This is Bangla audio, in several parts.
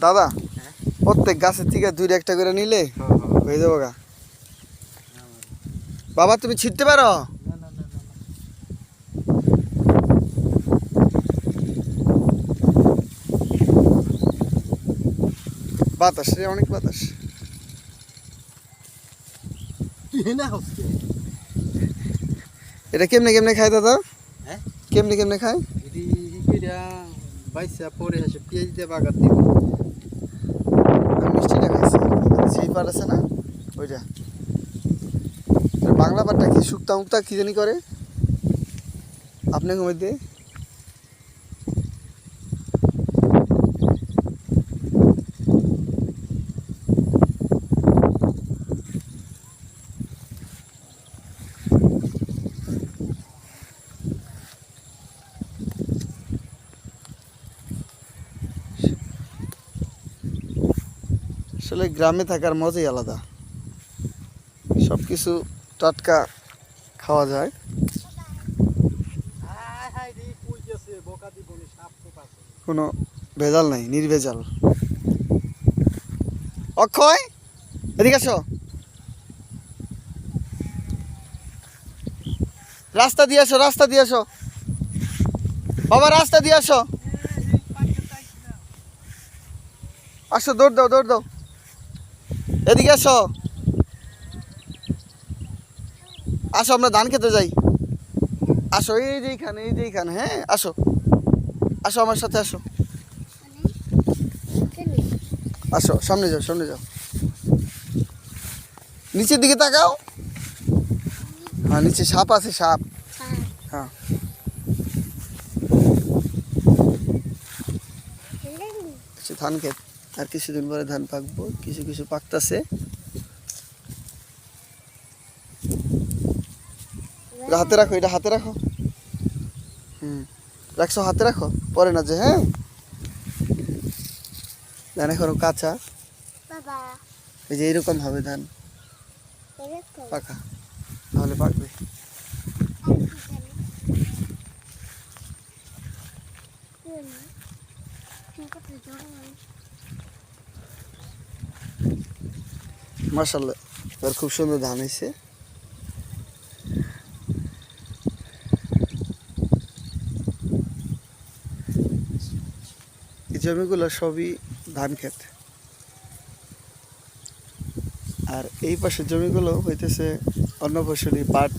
দাদা? প্রত্যেক গাছের থেকে দুই একটা করে নিলে হ্যাঁ, যাব গা বাবা তুমি ছিটতে পারো। বাতাস রে অনেক বাতাস? এটা কেমনে কেমনে খায় দাদা হ্যাঁ? কেমনে কেমনে খায় বাইসা পরে এসে পেঁয়াজ দিয়ে বাগার দিব পাট আছে না? ওইটা বাংলা পাটটা কি শুক্তা মুক্তা কী জানি করে? আপনাকে মধ্যে আসলে গ্রামে থাকার মজাই আলাদা। সব কিছু টাটকা খাওয়া যায়। কোনো ভেজাল নাই, নির্ভেজাল। অক্ষয়, এদিকে আসো। রাস্তা দিয়ে আসো, রাস্তা দিয়ে আসো। বাবা, রাস্তা দিয়ে আসো। আসো, দৌড় দাও দৌড় দাও। এদিকে আসো। আসো আমরা ধান খেতে যাই। আসো এই যে এইখানে এই যে এইখানে হ্যাঁ আসো। আসো আমার সাথে আসো। আসো সামনে যাও সামনে যাও। নিচের দিকে তাকাও। হ্যাঁ নিচে সাপ আছে সাপ। হ্যাঁ। ধান ক্ষেত আর কিছুদিন পরে ধান পাকবো কিছু কিছু পাকতাছে। হাতে রাখো এটা হাতে রাখো। হুম রাখছো হাতে রাখো? পরে না যে হ্যাঁ? ধান এখনও কাঁচা। এই যে এরকম হবে ধান। পাকা। তাহলে পাকবে। মার্শাল্লাহ এবার খুব সুন্দর ধান হয়েছে। জমিগুলো সবই ধান ক্ষেত। আর এই পাশের জমিগুলো হইতেছে অন্য ফসলি পাট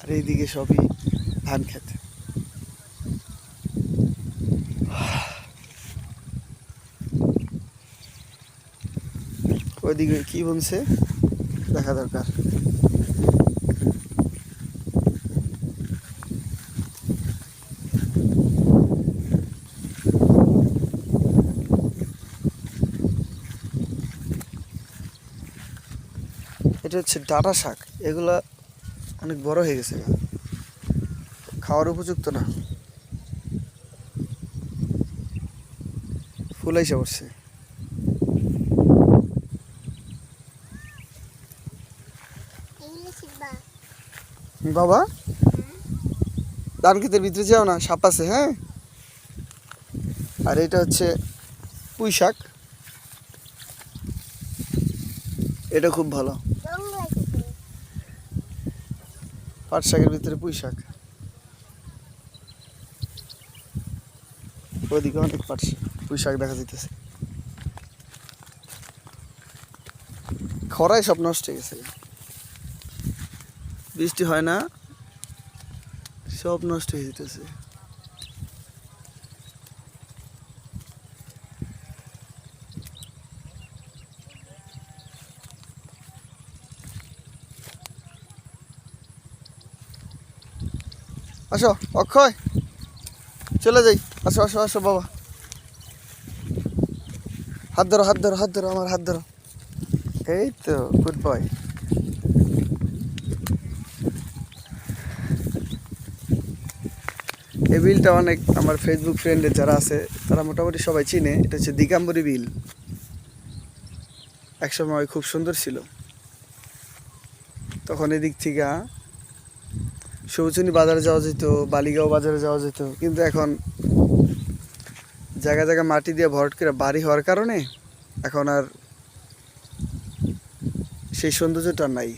আর এইদিকে সবই ধান ক্ষেত। ওইদিকে কি বলছে? দেখা দরকার। এটা হচ্ছে ডাটা শাক। এগুলা অনেক বড় হয়ে গেছে খাওয়ার উপযুক্ত না। ফুল এসে পড়ছে বাবা? ধান ক্ষেতের ভিতরে যাও না, সাপ আছে হ্যাঁ? আর এটা হচ্ছে পুঁই শাক। এটা খুব ভালো। পাট শাকের ভিতরে পুঁই শাক। ওইদিকে অনেক পাট পুঁই শাক দেখা যাইতেছে। খরায় সব নষ্ট হয়ে গেছে। বৃষ্টি হয় না, সব নষ্ট হয়ে যেতেছে। আসো, অক্ষয়, চলে যাই। আসো আসো আসো, বাবা। হাত ধরো হাত ধরো হাত ধরো, আমার হাত ধরো। এই তো গুড বয় এই বিলটা অনেক আমার ফেসবুক ফ্রেন্ডে যারা আছে, তারা মোটামুটি সবাই চিনে। এটা হচ্ছে দিগাম্বরী বিল। একসময় খুব সুন্দর ছিল। তখন এদিক থেকে সবুজনী বাজারে যাওয়া যেত, বালিগাঁও বাজারে যাওয়া যেত। কিন্তু এখন জায়গা জায়গা মাটি দিয়ে ভরট করে বাড়ি হওয়ার কারণে এখন আর সেই সৌন্দর্যটা নাই।